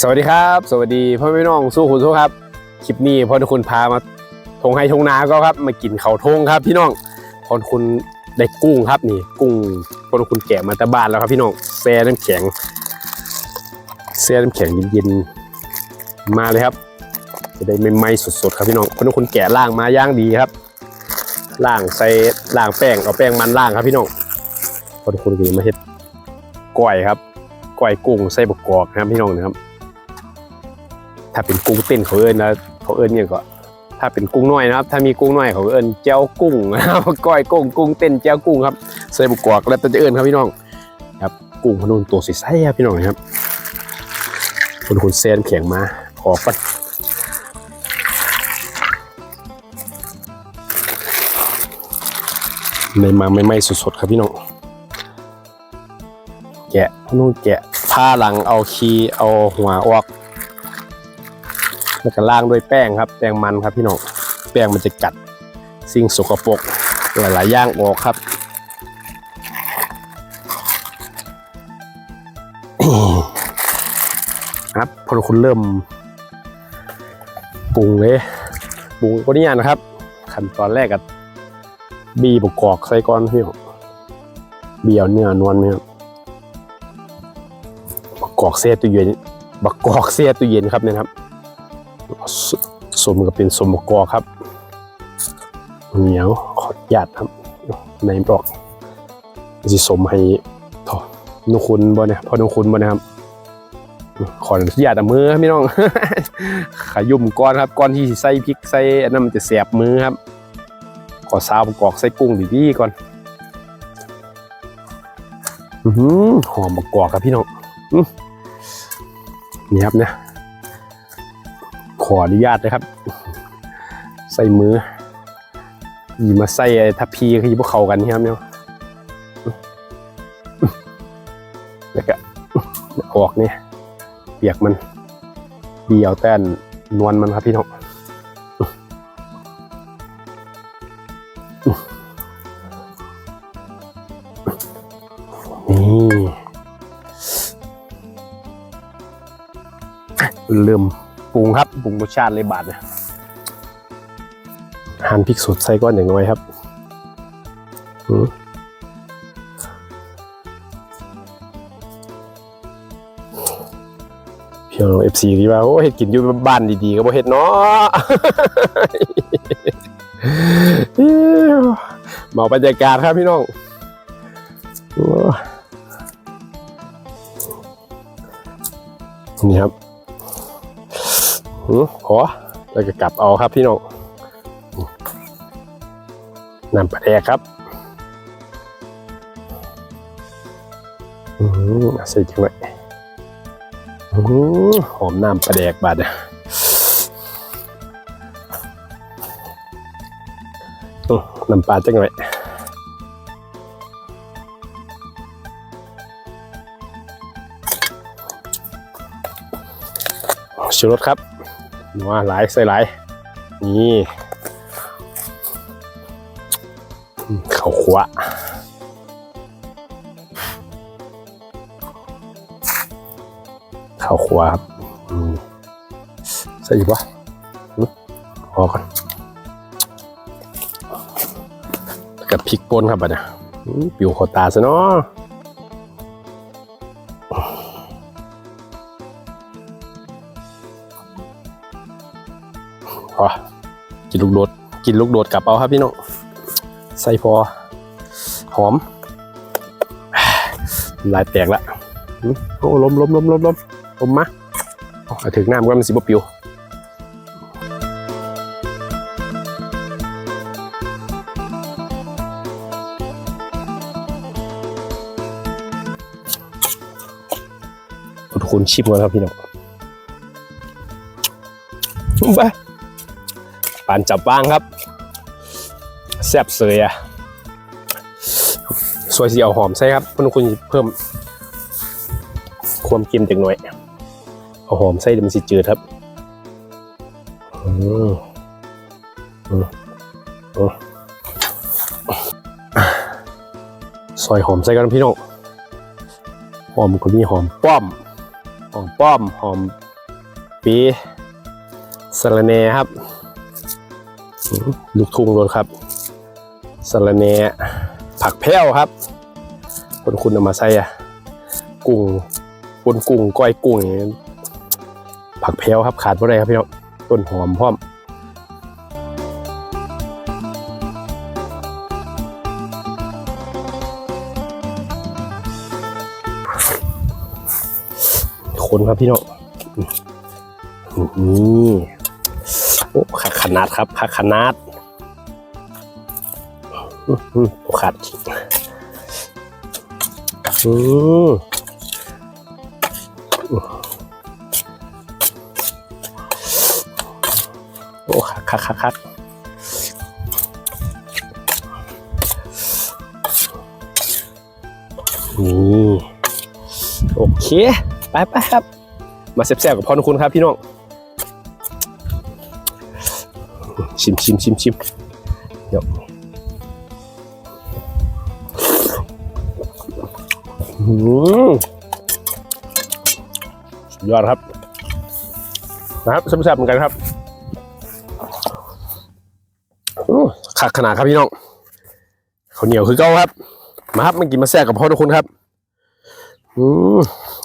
สวัสดีครับ สวัสดีพ่อแม่น้องสู้คุณสู้ครับคลิปนี้พ่อทุกคนพามาทงให้ทงนาก็ครับ มากินเขาทงครับ พี่น้องพ่อทุกคนได้กุ้งครับนี่ กุ้งพ่อทุกคนแกะมาแต่บ้านแล้วครับ พี่น้องแช่น้ำแข็งแช่น้ำแข็งเย็นๆมาเลยครับ จะได้ไม่ไหม้สดๆครับพี่น้องพ่อทุกคนแกะล่างมาย่างดีครับล่างใส่ล่างแป้งเอาแป้งมันล่างครับพี่น้องพ่อทุกคนก็มาเฮ็ดก้อยครับก้อยกุ้งใส่บกกอกนะครับพี่น้องนะครับ ถ้าเป็นกุ้งเต้นเขาเอิญนะเขาเอิญเนี่ยก็ถ้าเป็นกุ้งน้อยนะครับ ถ้ามีกุ้งน้อยเขาเอิญเจ้ากุ้งนะครับก้อยกุ้งกุ้งเต้นเจ้ากุ้งครับใส่บุกกอกแล้วแต่จะเอิญครับพี่น้องครับกุ้งพนุนตัวใสครับพี่น้องครับคนคนเซนแข็งมาขอปัดในมาไม่ไม่สดๆครับพี่น้องแกะพนุนแกะผ้าหลังเอาคีเอาหัวออก แล้วก็ล่างด้วยแป้งครับ แป้งมันครับพี่น้องแป้งมันจะกัดสิ่งสกปรกหลายๆอย่างออกครับครับพอคุณเริ่มปรุงเลยปรุงก็นี่ยนะครับ ขั้นตอนแรกกับบีบกอกใส่ก้อนพี่น้องเบียวเนื้อนวลไหมครับบักกอกเสียตู้เย็นบักกอกเสียตู้เย็นครับเนี่ยครับ สสมกับเป็นสมกอครับ เหนียวขอดหยาดครับในบอกสิสมให้ทอนุคุณบ่เนี่ยพอนุคุณบ่นะครับขออนุญาตมือครับพี่น้องขยุ่มก้อนครับก้อนที่ใส่พริกใส่อันนั้นมันจะแสบมือครับขอซาวกอบใส่กุ้งดีๆก่อนอือหือหอมกอบครับพี่น้องนี่ครับเนี่ย ขออนุญาตนะครับ ใส่มือหยิบมาใส่ทัพพีคือพวกเขากันนะครับเนี่ยแล้วก็ออกเนี่ยเปียกมันเดียวแต่นนวลมันครับพี่น้องนี่เริ่มปรุงครับ รุงรสชาติเลยบาทเนี่ยหั่นพริกสดใส่ก้อนอย่างน้อยครับอืมพี่น้องเอฟซีที่ว่าโอ้เห็ดกินอยู่บ้านดีๆก็บ่เห็ดเนาะเมาบรรยากาศครับพี่น้องนี่ครับ หือขอแล้วก็กลับเอาครับพี่น้องน้ำปลาแดกครับอือใส่จังเลยอือหอมน้ำปลาแดกบาดเนี่ยอื้อน้ำปลาจังเลยชูรสครับ ว่าหลายใส่หลายนี่ข้าวคั่วข้าวคั่วครับใส่อีกวะพอก่อนกับพริกป่นครับบัดเนี่ยปิวขอตาซะเนาะ กินลูกโดด กินลูกโดดกลับเอาครับพี่น้องใส่พอ หอม ลายแตกละโอ้ล้มล้มล้มล้มล้มล้มมาถึงน้ำก็มันสิบปิวทุกคนชิมกันครับพี่น้องไป ปานจับบ้างครับ แซ่บเสยอะสวยสีเอาหอมใช่ครับเพื่อนคุณเพิ่ม ความเค็มจากหน่อย เอาหอมใส่เดี๋ยวมันสิจืดครับอืมอืมอืมซอยหอมใส่กันพี่น้องหอมก็มีหอมป้อม หอมป้อม หอมปีสะระแหนครับ ลูกทุ่งรถครับสะระแหนผักแพ้วครับคนคุณเอามาใส่อะกุ้งปนกุ้งก้อยกุ้งอย่างนี้ผักแพ้วครับขาดไม่ได้ครับพี่น้องต้นหอมพร้อมคนครับพี่น้องนี่ ขนาดครับขาดขนาดโอ้ขาดอืมโอ้คักคักคักคักนี่โอเค ไปไปครับ มาแซ่บๆกับพ่อคุณครับพี่น้อง ชิมชิมชิมชิมเดี๋ยวอืมสุดยอดครับ นะครับแซ่บๆเหมือนกันครับขักขนาดครับพี่น้องข้าวเหนียวคือเก้าครับ มาครับมากินมาแซ่บกับพ่อทุกคนครับอืม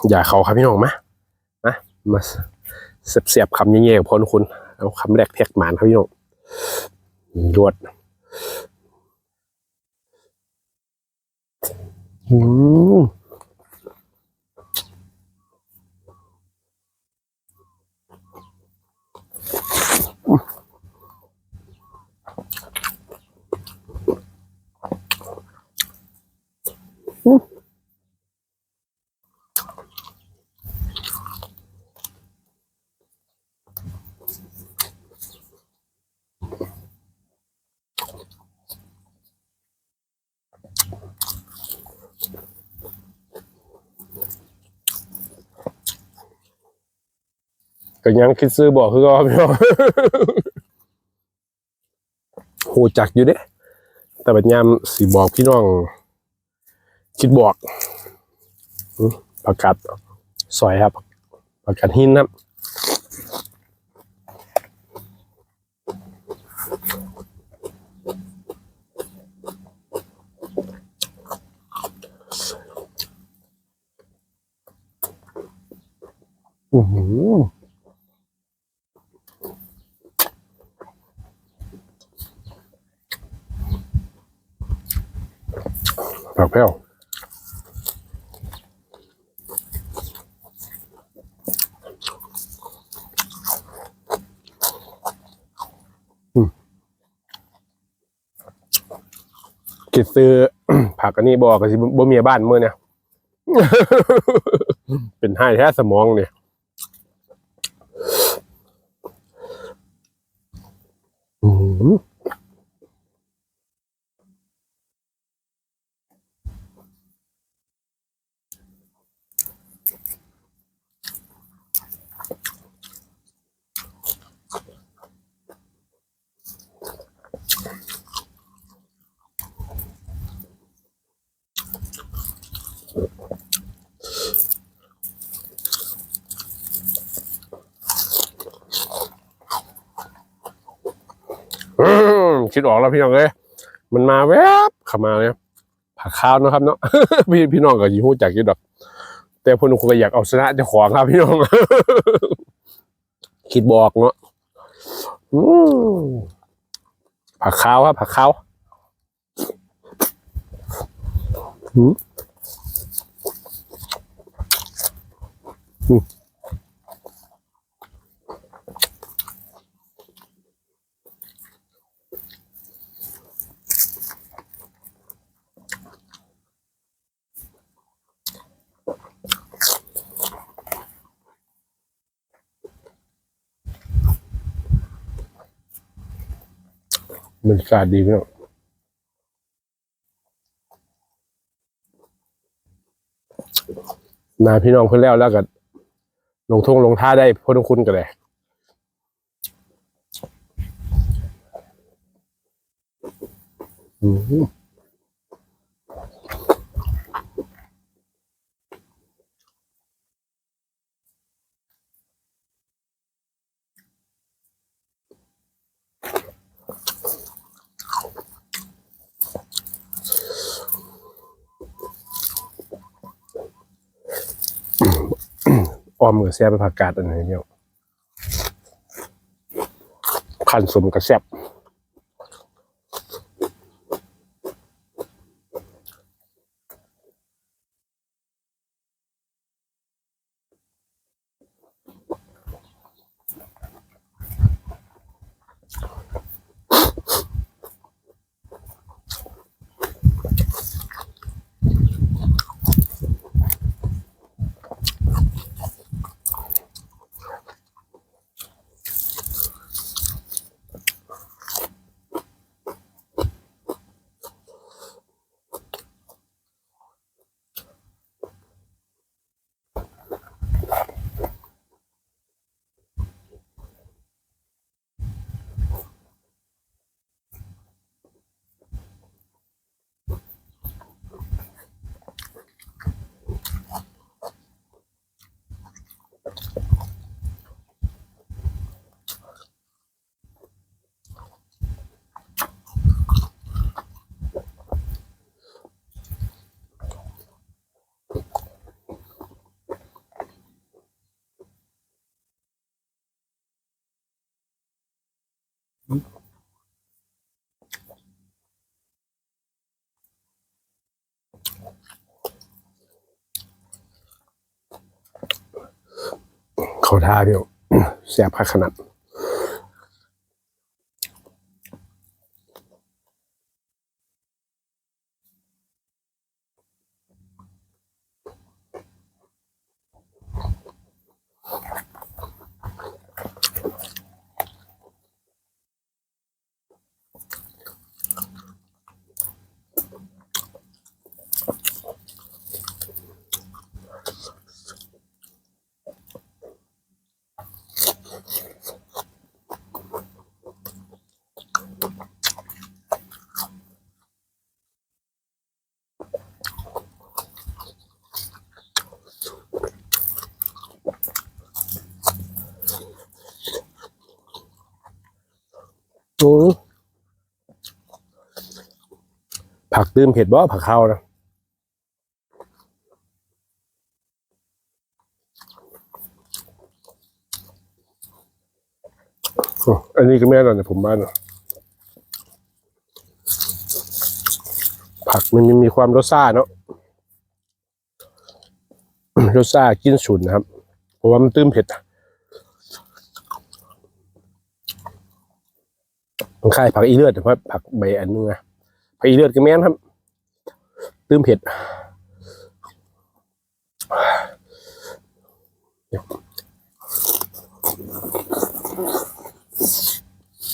อย่าเขาครับพี่น้องมามามาเสียบๆคำเงี้ยๆกับพ่อทุกคนเอาคำแรกแทกหมานครับพี่น้อง รวดอืม ก็ยังคิดซื้อบอกคือก็พี่น้องหูจักอยู่เด้ แต่บัดยามสีบอกพี่น้อง คิดบอกประกาศสอยครับ ประกาศหินครับ ผักแก้วกิดซื้อผักอันนี้บอกกันสิบ่มียบ้านเมื่อเนี่ย เป็นให้แท้สมองเนี่ย คิดออกแล้วพี่น้องเอ้ยมันมาแวบเข้ามาเลยผักข้าวนะครับเนาะพี่พี่น้องก็อยิ่หูจักยี่ดอก แต่พวกนุคนก็อยากเอาชนะเจ้าของครับพี่น้องคิดบอกเนาะผักข้าวครับผักข้าวอืม มบรรยากาศดีพี่น้องนาพี่น้องเพิ่นแล้วแล้วก็ลงทงลงท่าได้พ้นคุณกันเลยอืม ออมกับแซ่บไปผักกาดอันไหนเนี่ยขันสมกับแซ่บ เขาท่าเพี่น้องแซบคักขนาด ผักตื้มเผ็ดบ่ผักเข้านะอันนี้ก็แม่เราเนี่ยผมบ้านอะผักมันมีความรสชาติเนาะรสชาติกินฉุนนะครับ เพราะว่ามันตื้มเผ็ดอะ มันคล้ายผักอีเลือดแต่ว่าผักใบอันนึงอะผักอีเลือดก็แม่นครับ ตื้มเผ็ด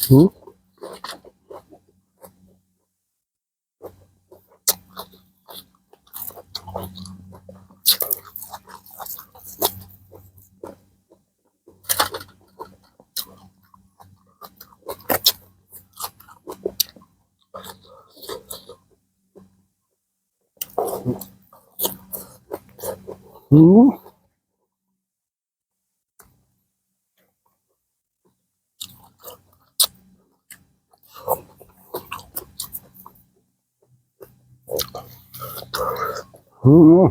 อืม หืม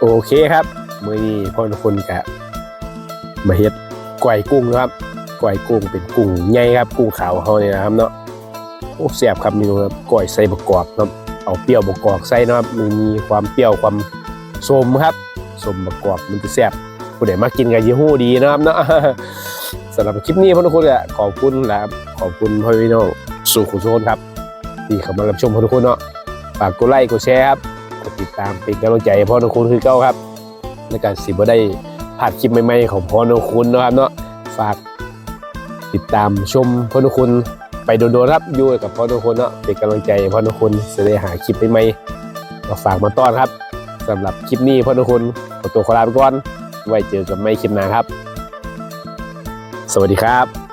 โอเคครับ มื่อนี้พ่อทุกคนกะมาเฮ็ดก๋วยกุ้งนะครับก๋วยกุ้งเป็นกุ้งใหญ่ครับ กุ้งขาวเขาเนี่ยนะครับเนาะโอ้แซ่บครับเมนูครับก๋วยใส่บะกอกครับเอาเปรี้ยวบะกอกใส่นะครับมันมีความเปรี้ยวความสมครับสมบะกอกมันจะแซ่บผู้ใดมากินกันยี่ห้อดีนะครับเนาะสำหรับคลิปนี้พ่อทุกคนกะขอบคุณนะครับขอบคุณพ่อพี่น้องสู่ขุนโซนครับที่เข้ามารับชมพ่อทุกคนเนาะฝากกดไลค์กดแชร์ครับ กดติดตามเป็นกำลังใจให้พ่อนุคุณคือเก้าครับ ในการสิบ่ได้ผ่านคลิปใหม่ๆของพ่อนุคุณนะครับเนาะฝากติดตามชมพ่อนุคุณไปโดนๆครับอยู่กับพ่อนุคุณเนาะเป็นกำลังใจให้พ่อนุคุณจะได้หาคลิปใหม่ๆมาฝากมาต้อนครับสำหรับคลิปนี้พ่อทุกคนขอตัวขอลาไปก่อนไว้เจอกันใหม่คลิปหน้าครับ สวัสดีครับ